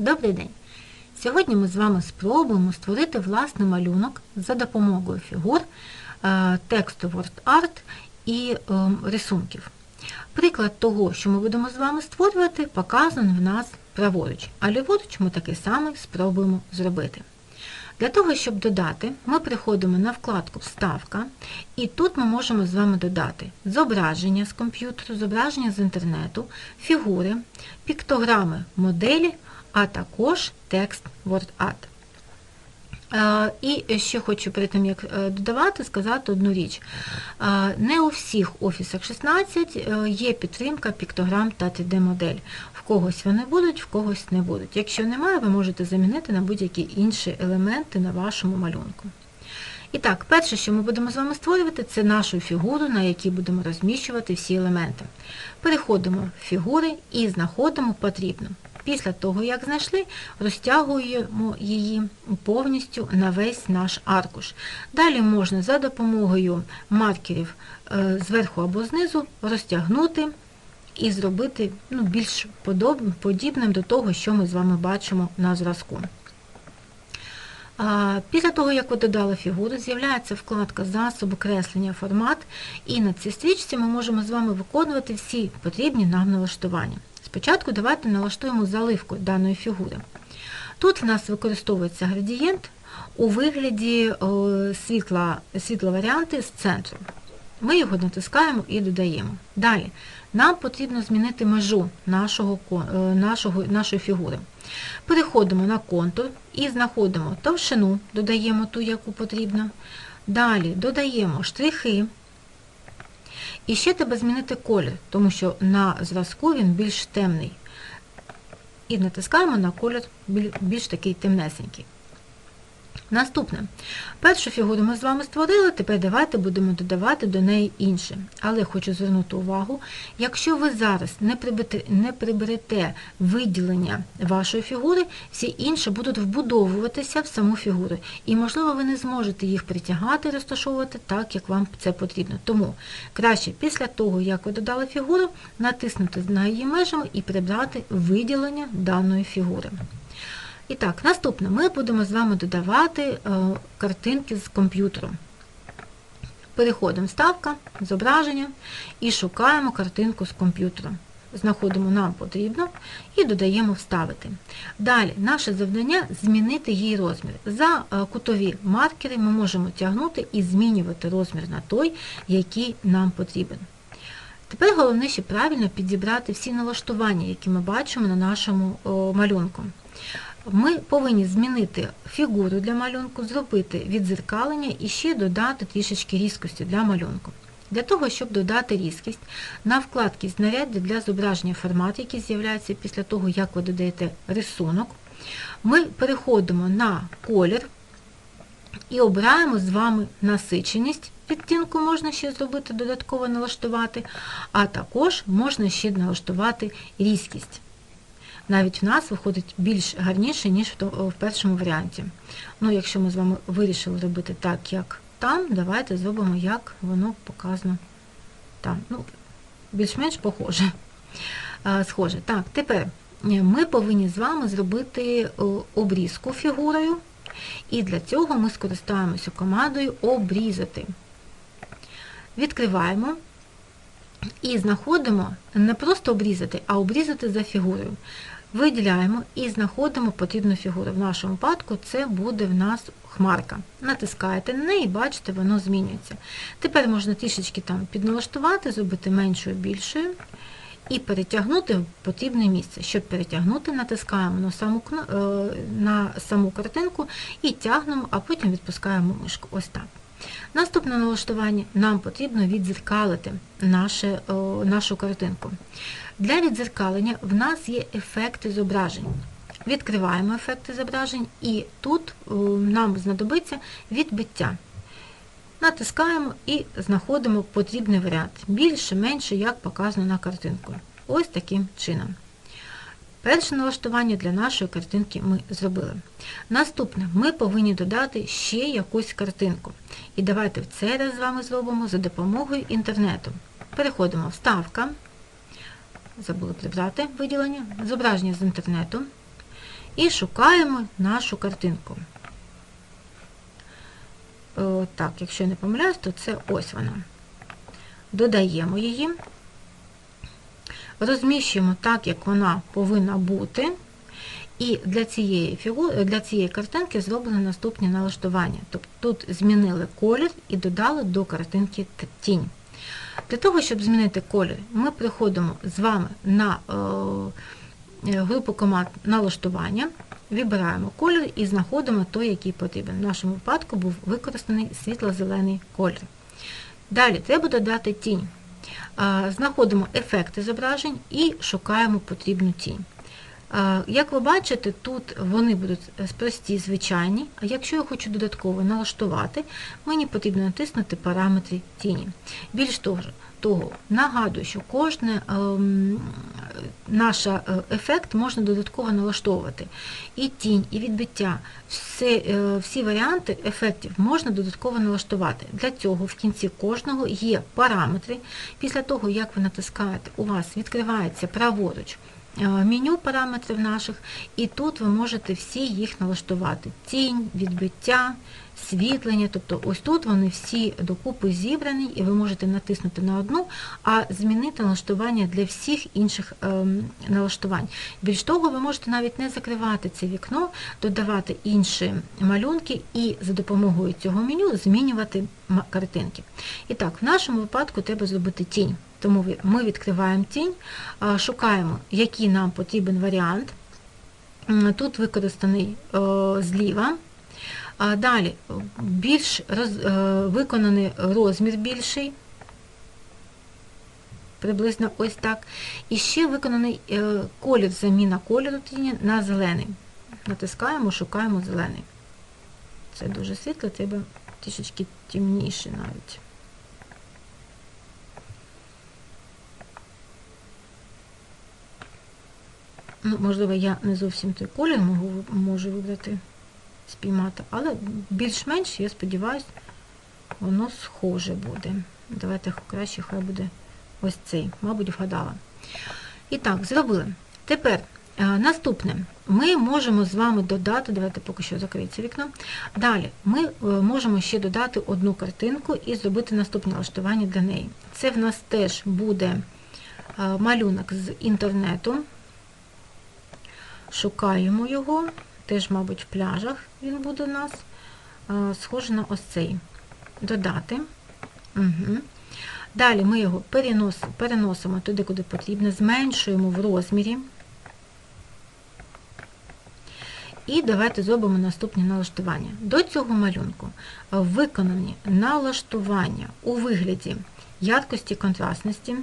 Добрий день! Сьогодні ми з вами спробуємо створити власний малюнок за допомогою фігур, е, тексту WordArt і е, рисунків. Приклад того, що ми будемо з вами створювати, показаний в нас праворуч, а ліворуч ми такий самий спробуємо зробити. Для того, щоб додати, ми приходимо на вкладку Вставка, і тут ми можемо з вами додати зображення з комп'ютеру, зображення з інтернету, фігури, піктограми моделі, а також текст WordArt. І ще хочу перед тим, як е, додавати, сказати одну річ. Не у всіх офісах 16 е, є підтримка піктограм та 3D-модель. В когось вони будуть, в когось не будуть. Якщо немає, ви можете замінити на будь-які інші елементи на вашому малюнку. І так, перше, що ми будемо з вами створювати, це нашу фігуру, на якій будемо розміщувати всі елементи. Переходимо в фігури і знаходимо потрібну. Після того, як знайшли, розтягуємо її повністю на весь наш аркуш. Далі можна за допомогою маркерів е, зверху або знизу розтягнути і зробити ну, більш подібним до того, що ми з вами бачимо на зразку. Після того, як ви додали фігуру, з'являється вкладка засоби креслення формат, і на цій стрічці ми можемо з вами виконувати всі потрібні нам налаштування. Спочатку давайте налаштуємо заливку даної фігури. Тут в нас використовується градієнт у вигляді о, світла, світловаріанти з центру. Ми його натискаємо і додаємо. Далі нам потрібно змінити межу нашого, е, нашого, нашої фігури. Переходимо на контур і знаходимо товщину, додаємо ту, яку потрібно. Далі додаємо штрихи. І ще треба змінити колір, тому що на зразку він більш темний. І натискаємо на колір більш такий темнесенький. Наступне. Першу фігуру ми з вами створили, тепер давайте будемо додавати до неї інше. Але хочу звернути увагу, якщо ви зараз не приберете, не приберете виділення вашої фігури, всі інші будуть вбудовуватися в саму фігуру. І, можливо, ви не зможете їх притягати, розташовувати так, як вам це потрібно. Тому краще після того, як ви додали фігуру, натиснути на її межами і прибрати виділення даної фігури. І так, наступне, ми будемо з вами додавати е, картинки з комп'ютеру. Переходимо вставка, зображення і шукаємо картинку з комп'ютера. Знаходимо нам потрібно і додаємо вставити. Далі, наше завдання змінити її розмір. За е, кутові маркери ми можемо тягнути і змінювати розмір на той, який нам потрібен. Тепер головне ще правильно підібрати всі налаштування, які ми бачимо на нашому о, малюнку. Ми повинні змінити фігуру для малюнку, зробити відзеркалення і ще додати трішечки різкості для малюнку. Для того, щоб додати різкість, на вкладці знаряддя для зображення формат, який з'являється після того, як ви додаєте рисунок, ми переходимо на колір і обираємо з вами насиченість. Відтінку можна ще зробити, додатково налаштувати, а також можна ще налаштувати різкість навіть в нас виходить більш гарніше, ніж в першому варіанті. Ну, якщо ми з вами вирішили робити так, як там, давайте зробимо, як воно показано там. Ну, більш-менш похоже. Схоже. Так, тепер е, ми повинні з вами зробити е, обрізку фігурою, і для цього ми скористаємося командою обрізати. Відкриваємо і знаходимо не просто обрізати, а обрізати за фігурою. Виділяємо і знаходимо потрібну фігуру. В нашому випадку це буде в нас хмарка. Натискаєте на неї, бачите, воно змінюється. Тепер можна трішечки там підналаштувати, зробити меншою, більшою і перетягнути в потрібне місце. Щоб перетягнути, натискаємо на саму, е, на саму картинку і тягнемо, а потім відпускаємо мишку. Ось так. Наступне налаштування нам потрібно відзеркалити наше, о, нашу картинку. Для відзеркалення в нас є ефекти зображень. Відкриваємо ефекти зображень і тут о, нам знадобиться відбиття. Натискаємо і знаходимо потрібний варіант. Більше, менше, як показано на картинку. Ось таким чином. Перше налаштування для нашої картинки ми зробили. Наступне, ми повинні додати ще якусь картинку. І давайте в цей раз з вами зробимо за допомогою інтернету. Переходимо в вставка, забули прибрати виділення, зображення з інтернету. і шукаємо нашу картинку. О, так, якщо не помиляюсь, то це ось вона. Додаємо її, розміщуємо так, як вона повинна бути. І для цієї фігури, для цієї картинки зроблено наступні налаштування. Тобто тут змінили колір і додали до картинки тінь. Для того, щоб змінити колір, ми приходимо з вами на е, групу команд налаштування, вибираємо колір і знаходимо той, який потрібен. В нашому випадку був використаний світло-зелений колір. Далі треба додати тінь. Знаходимо ефекти зображень і шукаємо потрібну тінь. Як ви бачите, тут вони будуть прості, звичайні, а якщо я хочу додатково налаштувати, мені потрібно натиснути параметри тіні. Більш того, того нагадую, що кожне ем, наш е, ефект можна додатково налаштовувати. І тінь, і відбиття, все, е, всі варіанти ефектів можна додатково налаштувати. Для цього в кінці кожного є параметри. Після того, як ви натискаєте, у вас відкривається праворуч. Е, меню параметрів наших, і тут ви можете всі їх налаштувати. Тінь, відбиття, світлення, тобто ось тут вони всі докупи зібрані, і ви можете натиснути на одну, а змінити налаштування для всіх інших ем, налаштувань. Більш того, ви можете навіть не закривати це вікно, додавати інші малюнки і за допомогою цього меню змінювати картинки. І так, в нашому випадку треба зробити тінь. Тому ми відкриваємо тінь, шукаємо, який нам потрібен варіант. Тут використаний зліва. Далі більш роз, виконаний розмір більший, приблизно ось так. І ще виконаний е, колір, заміна кольору тіні на зелений. Натискаємо, шукаємо зелений. Це дуже світло, треба трішечки темніше навіть. Ну, Можливо, я не зовсім той колір можу вибрати, спіймати, але більш-менш, я сподіваюся, воно схоже буде. Давайте краще хай буде ось цей, мабуть, вгадала. І так, зробили. Тепер е, наступне. Ми можемо з вами додати, давайте поки що закриється вікно. Далі ми е, можемо ще додати одну картинку і зробити наступне налаштування для неї. Це в нас теж буде е, малюнок з інтернету. Шукаємо його, теж, мабуть, в пляжах він буде у нас. Схоже на ось цей. Додати. Угу. Далі ми його переносимо, переносимо туди, куди потрібно, зменшуємо в розмірі. І давайте зробимо наступні налаштування. До цього малюнку виконані налаштування у вигляді яркості контрастності.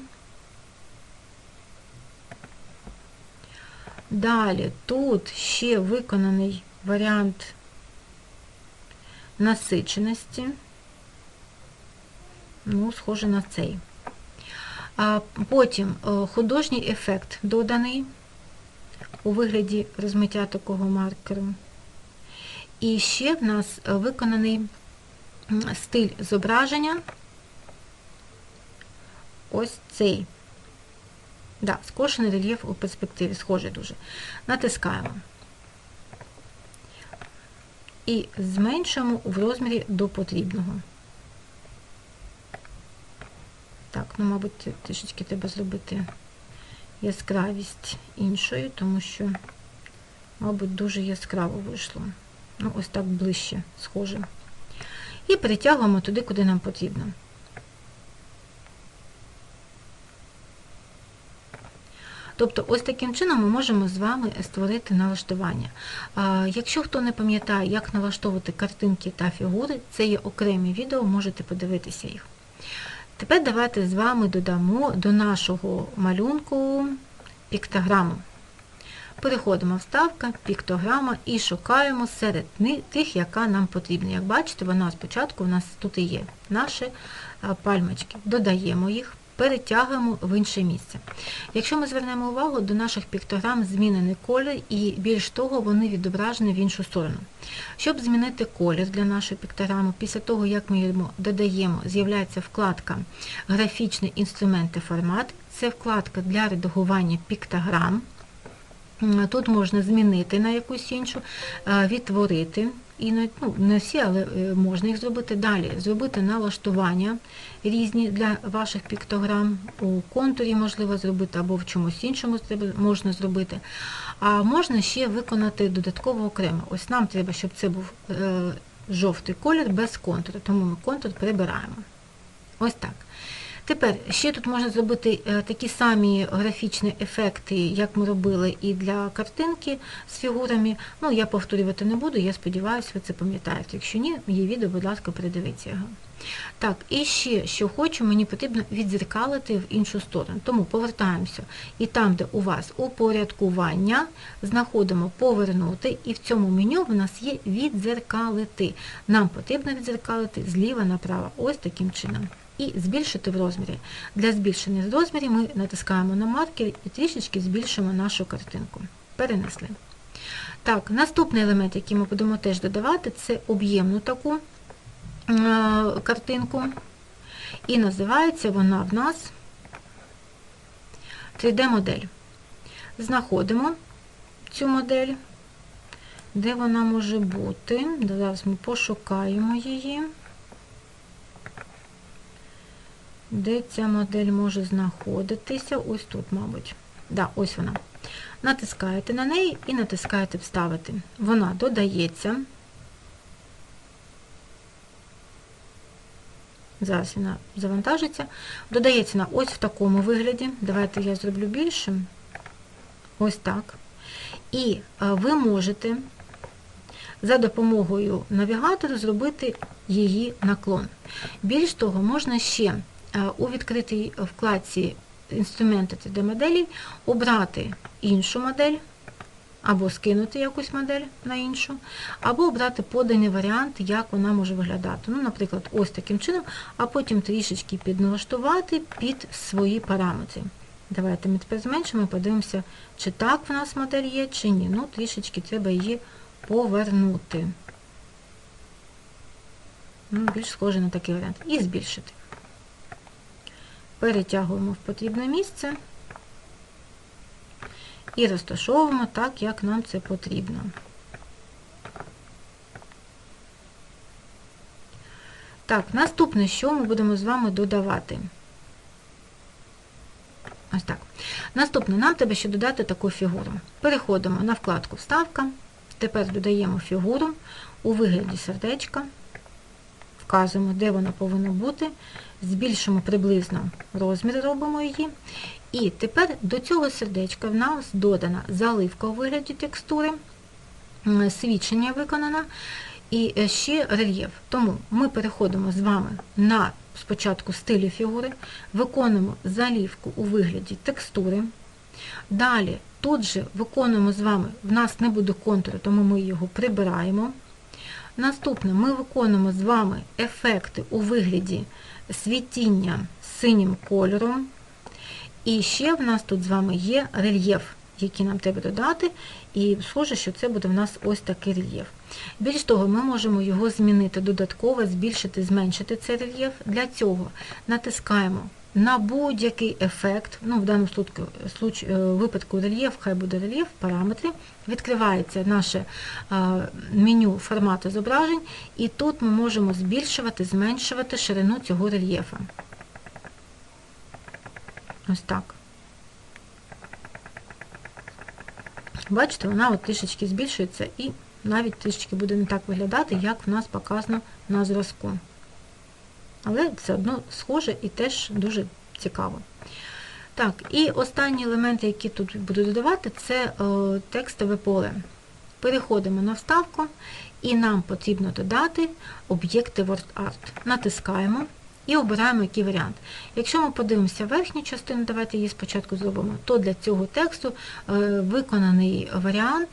Далі тут ще виконаний варіант насиченості, ну, схоже на цей. А Потім е, художній ефект доданий у вигляді розмиття такого маркеру. І ще в нас виконаний стиль зображення, ось цей. Да, скошений рельєф у перспективі, схожий дуже. Натискаємо. І зменшуємо в розмірі до потрібного. Так, ну, мабуть, трішечки треба зробити яскравість іншою, тому що, мабуть, дуже яскраво вийшло. Ну, ось так ближче, схоже. І перетягуємо туди, куди нам потрібно. Тобто, ось таким чином ми можемо з вами створити налаштування. Якщо хто не пам'ятає, як налаштовувати картинки та фігури, це є окремі відео, можете подивитися їх. Тепер давайте з вами додамо до нашого малюнку піктограму. Переходимо вставка, піктограма і шукаємо серед тих, яка нам потрібна. Як бачите, вона спочатку у нас тут і є наші пальмочки. Додаємо їх перетягуємо в інше місце. Якщо ми звернемо увагу, до наших піктограм змінений колір і більш того, вони відображені в іншу сторону. Щоб змінити колір для нашої піктограми, після того, як ми його додаємо, з'являється вкладка Графічний інструмент і формат. Це вкладка для редагування піктограм. Тут можна змінити на якусь іншу, е, відтворити. І ну, не всі, але е, можна їх зробити далі. Зробити налаштування різні для ваших піктограм. У контурі можливо зробити, або в чомусь іншому можна зробити. А можна ще виконати додатково окремо. Ось нам треба, щоб це був е, жовтий колір без контуру, тому ми контур прибираємо. Ось так. Тепер ще тут можна зробити е, такі самі графічні ефекти, як ми робили і для картинки з фігурами. Ну, я повторювати не буду, я сподіваюся, ви це пам'ятаєте. Якщо ні, є відео, будь ласка, передивіться його. Так, і ще, що хочу, мені потрібно відзеркалити в іншу сторону. Тому повертаємося. І там, де у вас упорядкування, знаходимо повернути, і в цьому меню в нас є відзеркалити. Нам потрібно відзеркалити зліва направо, ось таким чином. І збільшити в розмірі. Для збільшення в розмірі ми натискаємо на маркер і трішечки збільшимо нашу картинку. Перенесли. Так, наступний елемент, який ми будемо теж додавати, це об'ємну таку е, картинку. І називається вона в нас 3D-модель. Знаходимо цю модель, де вона може бути. Зараз ми пошукаємо її. Де ця модель може знаходитися? Ось тут, мабуть. Да, ось вона. Натискаєте на неї і натискаєте Вставити. Вона додається. Зараз вона завантажиться. Додається на ось в такому вигляді. Давайте я зроблю більшим. Ось так. І е, ви можете за допомогою навігатора зробити її наклон. Більш того, можна ще у відкритій вкладці інструменти 3D-моделі обрати іншу модель, або скинути якусь модель на іншу, або обрати поданий варіант, як вона може виглядати. Ну, Наприклад, ось таким чином, а потім трішечки підналаштувати під свої параметри. Давайте ми тепер зменшимо і подивимося, чи так в нас модель є, чи ні. Ну, трішечки треба її повернути. Ну, більш схоже на такий варіант. І збільшити. Перетягуємо в потрібне місце і розташовуємо так, як нам це потрібно. Так, наступне, що ми будемо з вами додавати? Ось так. Наступне, нам треба ще додати таку фігуру. Переходимо на вкладку Вставка. Тепер додаємо фігуру у вигляді сердечка, вказуємо, де вона повинна бути, збільшимо приблизно розмір, робимо її. І тепер до цього сердечка в нас додана заливка у вигляді текстури, свідчення виконано, і е, ще рельєф. Тому ми переходимо з вами на спочатку стилі фігури, виконуємо залівку у вигляді текстури. Далі тут же виконуємо з вами, в нас не буде контуру, тому ми його прибираємо. Наступне ми виконуємо з вами ефекти у вигляді світіння синім кольором. І ще в нас тут з вами є рельєф, який нам треба додати, і схоже, що це буде в нас ось такий рельєф. Більш того, ми можемо його змінити додатково, збільшити, зменшити цей рельєф. Для цього натискаємо на будь-який ефект, ну в даному е, випадку рельєф, хай буде рельєф, параметри, відкривається наше е, меню формату зображень, і тут ми можемо збільшувати, зменшувати ширину цього рельєфа. Ось так. Бачите, вона от трішечки збільшується і навіть трішечки буде не так виглядати, як в нас показано на зразку. Але все одно схоже і теж дуже цікаво. Так, і останні елементи, які тут буду додавати, це о, текстове поле. Переходимо на вставку, і нам потрібно додати об'єкти WordArt. Натискаємо і обираємо який варіант. Якщо ми подивимося верхню частину, давайте її спочатку зробимо, то для цього тексту е, виконаний варіант.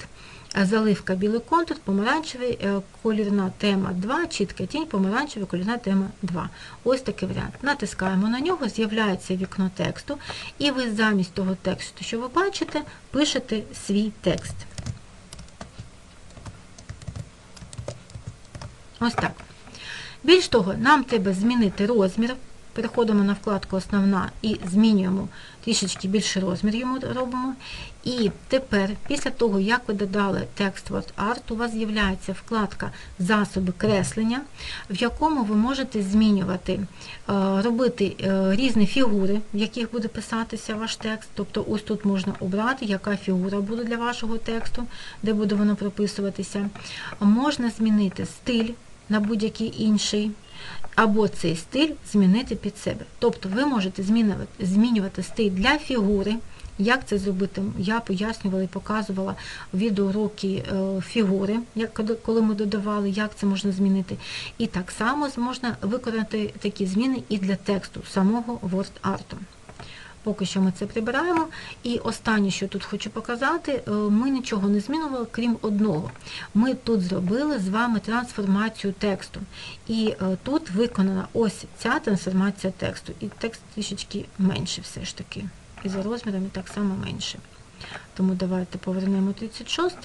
Заливка білий контур, помаранчевий, е, колірна тема 2, чітка тінь, помаранчева, колірна тема 2. Ось такий варіант. Натискаємо на нього, з'являється вікно тексту, і ви замість того тексту, що ви бачите, пишете свій текст. Ось так. Більш того, нам треба змінити розмір Переходимо на вкладку Основна і змінюємо трішечки більше розмір йому робимо. І тепер, після того, як ви додали текст WordArt, у вас з'являється вкладка Засоби креслення, в якому ви можете змінювати, е, робити е, різні фігури, в яких буде писатися ваш текст. Тобто, ось тут можна обрати, яка фігура буде для вашого тексту, де буде воно прописуватися. Можна змінити стиль на будь-який інший. Або цей стиль змінити під себе. Тобто ви можете змінювати, стиль для фігури. Як це зробити? Я пояснювала і показувала відеоуроки е, фігури, коли ми додавали, як це можна змінити. І так само можна виконати такі зміни і для тексту самого WordArt. Поки що ми це прибираємо. І останнє, що тут хочу показати, е, ми нічого не змінювали, крім одного. Ми тут зробили з вами трансформацію тексту. І е, тут виконана ось ця трансформація тексту. І текст трішечки менше все ж таки. І за розмірами так само менше. Тому давайте повернемо 36.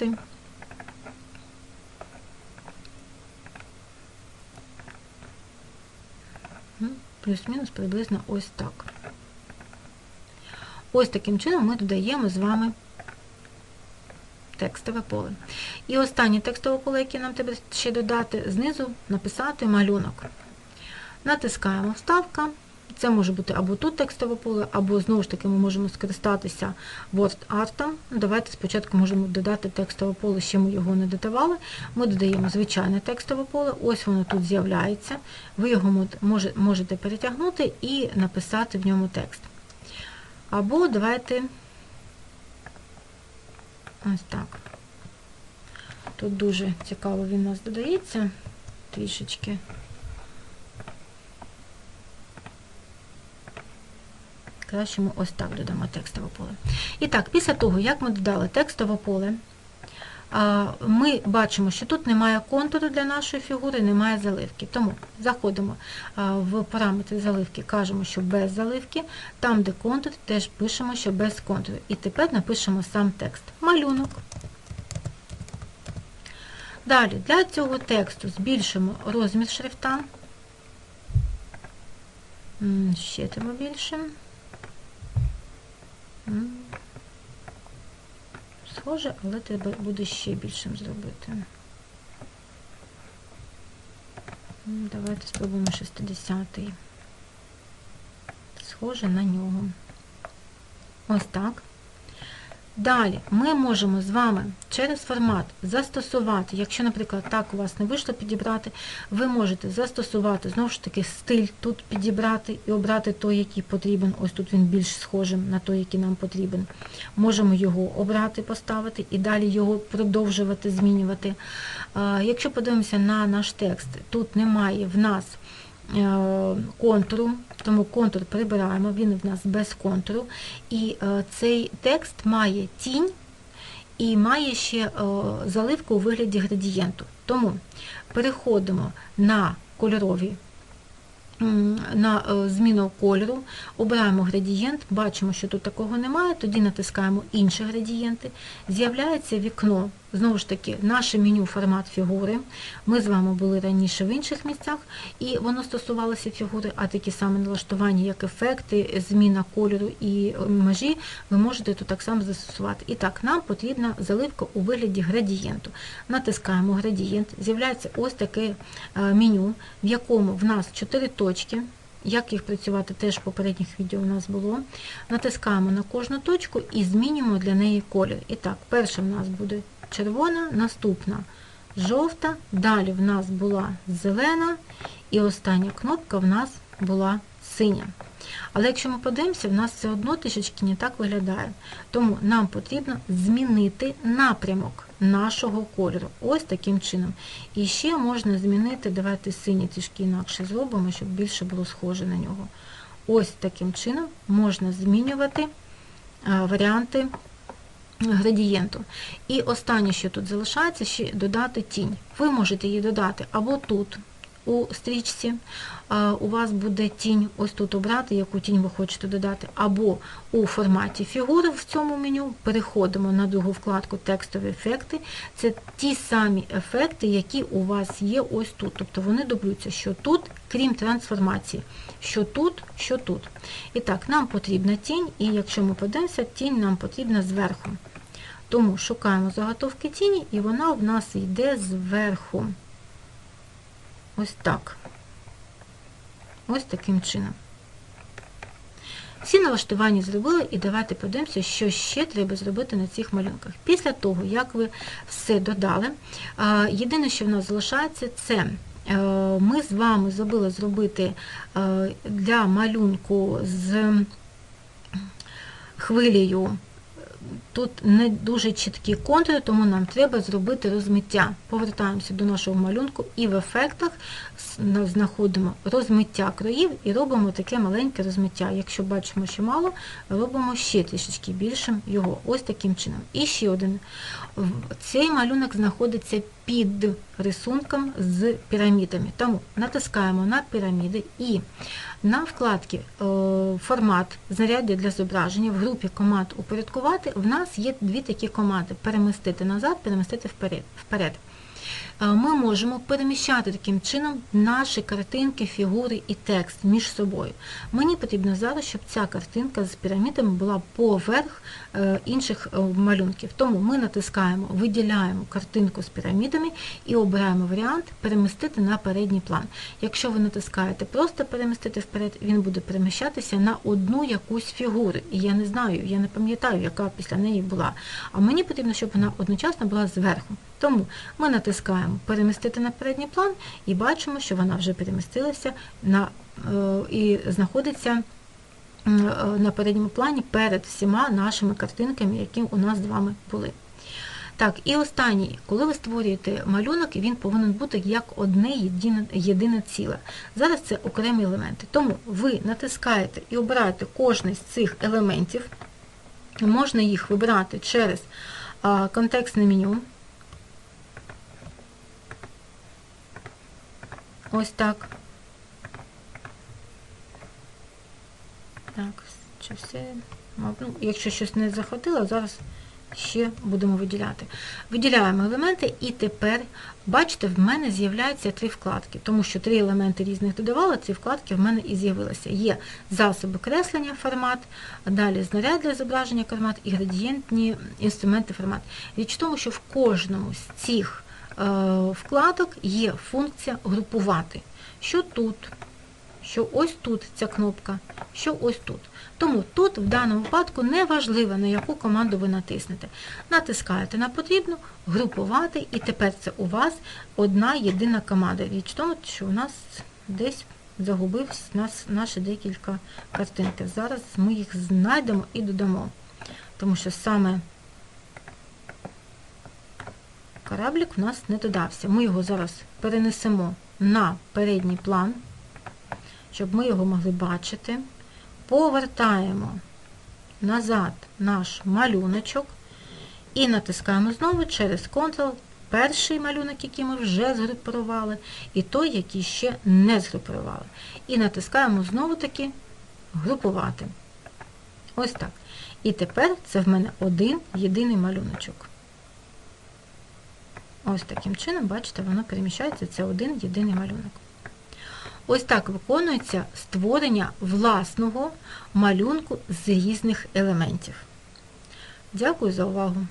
Ну, плюс-мінус приблизно ось так. Ось таким чином ми додаємо з вами текстове поле. І останнє текстове поле, яке нам треба ще додати, знизу написати малюнок. Натискаємо Вставка. Це може бути або тут текстове поле, або знову ж таки ми можемо скористатися WordArt. Давайте спочатку можемо додати текстове поле, ще ми його не додавали. Ми додаємо звичайне текстове поле, ось воно тут з'являється. Ви його можете перетягнути і написати в ньому текст. Або давайте ось так. Тут дуже цікаво він у нас додається трішечки. Краще ми ось так додамо текстове поле. І так, після того, як ми додали текстове поле, ми бачимо, що тут немає контуру для нашої фігури, немає заливки. Тому заходимо в параметри заливки, кажемо, що без заливки, там, де контур, теж пишемо, що без контуру. І тепер напишемо сам текст. Малюнок. Далі, для цього тексту збільшимо розмір шрифта. Ще треба більше. Схоже, але треба буде ще більшим зробити. Давайте спробуємо 60-й. Схоже на нього. Ось так. Далі ми можемо з вами через формат застосувати, якщо, наприклад, так у вас не вийшло підібрати, ви можете застосувати, знову ж таки, стиль тут підібрати і обрати той, який потрібен. Ось тут він більш схожим на той, який нам потрібен. Можемо його обрати, поставити і далі його продовжувати, змінювати. Якщо подивимося на наш текст, тут немає в нас. Е, контуру, тому контур прибираємо, він в нас без контуру. І е, цей текст має тінь і має ще е, заливку у вигляді градієнту. Тому переходимо на кольорові. На зміну кольору, обираємо градієнт, бачимо, що тут такого немає, тоді натискаємо інші градієнти. З'являється вікно Знову ж таки, наше меню формат фігури. Ми з вами були раніше в інших місцях, і воно стосувалося фігури, а такі саме налаштування, як ефекти, зміна кольору і межі, ви можете тут так само застосувати. І так, нам потрібна заливка у вигляді градієнту. Натискаємо градієнт, з'являється ось таке е, меню, в якому в нас 4 точки. Як їх працювати, теж в попередніх відео у нас було. Натискаємо на кожну точку і змінюємо для неї колір. І так, першим у нас буде червона, наступна жовта, далі в нас була зелена, і остання кнопка в нас була синя. Але якщо ми подивимося, в нас все одно трішечки не так виглядає. Тому нам потрібно змінити напрямок нашого кольору. Ось таким чином. І ще можна змінити, давайте синій трішки інакше зробимо, щоб більше було схоже на нього. Ось таким чином можна змінювати варіанти градієнту. І останнє, що тут залишається, ще додати тінь. Ви можете її додати або тут, у стрічці, у вас буде тінь, ось тут обрати, яку тінь ви хочете додати, або у форматі фігури в цьому меню переходимо на другу вкладку Текстові ефекти. Це ті самі ефекти, які у вас є ось тут. Тобто вони дублюються, що тут, крім трансформації, що тут, що тут. І так, нам потрібна тінь, і якщо ми подивимося, тінь нам потрібна зверху. Тому шукаємо заготовки тіні, і вона в нас йде зверху. Ось так. Ось таким чином. Всі налаштування зробили, і давайте подивимося, що ще треба зробити на цих малюнках. Після того, як ви все додали, єдине, що в нас залишається, це е, ми з вами забули зробити е, для малюнку з хвилею. Тут не дуже чіткі контури, тому нам треба зробити розмиття. Повертаємося до нашого малюнку і в ефектах знаходимо розмиття країв і робимо таке маленьке розмиття. Якщо бачимо, що мало, робимо ще трішечки більшим його. Ось таким чином. І ще один. Цей малюнок знаходиться під рисунком з пірамідами. Тому натискаємо на піраміди і на вкладці формат знаряддя для зображення в групі команд упорядкувати в нас є дві такі команди: перемістити назад, перемістити вперед. вперед. Ми можемо переміщати таким чином наші картинки, фігури і текст між собою. Мені потрібно зараз, щоб ця картинка з пірамідами була поверх інших малюнків. Тому ми натискаємо, виділяємо картинку з пірамідами і обираємо варіант перемістити на передній план. Якщо ви натискаєте просто перемістити вперед, він буде переміщатися на одну якусь фігуру. І я не знаю, я не пам'ятаю, яка після неї була. А мені потрібно, щоб вона одночасно була зверху. Тому ми натискаємо перемістити на передній план і бачимо, що вона вже перемістилася на, е, і знаходиться е, на передньому плані перед всіма нашими картинками, які у нас з вами були. Так, і останній, коли ви створюєте малюнок, він повинен бути як одне єдине, єдине ціле. Зараз це окремі елементи. Тому ви натискаєте і обираєте кожний з цих елементів. Можна їх вибирати через контекстне меню. Ось так. Так, чи. Ну, Якщо щось не захватило, зараз ще будемо виділяти. Виділяємо елементи, і тепер, бачите, в мене з'являються три вкладки, тому що три елементи різних додавала, ці вкладки в мене і з'явилися. Є засоби креслення формат, далі знаряд для зображення формат і градієнтні інструменти формат. Річ в тому, що в кожному з цих вкладок є функція групувати. Що тут, що ось тут ця кнопка, що ось тут. Тому тут в даному випадку не важливо, на яку команду ви натиснете. Натискаєте на потрібну, групувати, і тепер це у вас одна єдина команда. Річ тому, що у нас десь загубив нас наші декілька картинки. Зараз ми їх знайдемо і додамо. Тому що саме кораблик у нас не додався. Ми його зараз перенесемо на передній план, щоб ми його могли бачити. Повертаємо назад наш малюночок і натискаємо знову через Ctrl перший малюнок, який ми вже згрупували, і той, який ще не згрупували. І натискаємо знову-таки групувати. Ось так. І тепер це в мене один єдиний малюночок. Ось таким чином, бачите, воно переміщається, це один єдиний малюнок. Ось так виконується створення власного малюнку з різних елементів. Дякую за увагу!